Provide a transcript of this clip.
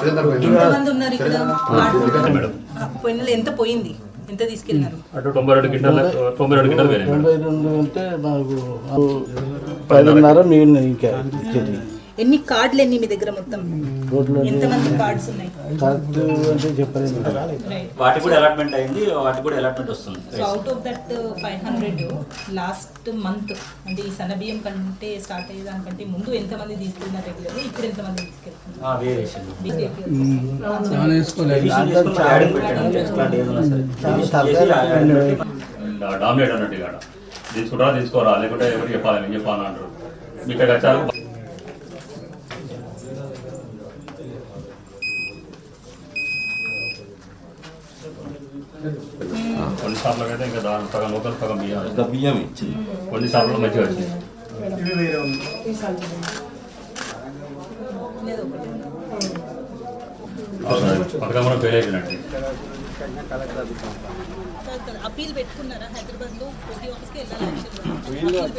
ఎంతమంది ఉన్నారు ఇక్కడ ఆ, పోయిన నెల ఎంత పోయింది ఎంత తీసుకెళ్ళినారు తొంభై రెండు అంటే మాకు పదిన్నర మిగిలిన ఇంకా ఎన్ని కార్డులు ఎన్ని మీ దగ్గర మొత్తం? ఎంతమంది కార్డ్స్ ఉన్నాయి? వాటికి కూడా అలాట్మెంట్ అయింది వాటికి కూడా అలాట్మెంట్ వస్తుంది. So out of that five hundred last month అంటే ఈ సన్నబియ్యం కంటే స్టార్ట్ అయ్యే దానికంటే ముందు ఎంతమంది తీసుకెళ్ళినారు రెగ్యులర్ ఇప్పుడు ఎంతమంది తీసుకెళ్తున్నారు? డామినేట్ అన్నట్టు ఇక్కడ తీసుకుంటారా తీసుకోరా లేకుంటే ఎవరికి చెప్పాలి నేను చెప్పాలని అంటారు మీ ఇక్కడికి వచ్చారు కొన్ని షాపులకు అయితే ఇంకా దాని సగం లోకల్ సగం బియ్యం ఇంకా బియ్యం ఇచ్చింది కొన్ని షాపులో మంచిగా వచ్చింది లేదు ఒకటి పథకం కూడా ఫెయిల్ అయిపోయినట్టు అప్పీల్ పెట్టుకున్నారా హైదరాబాద్లో ప్రతి ఆఫీస్కి వెళ్ళాలి అది కూడా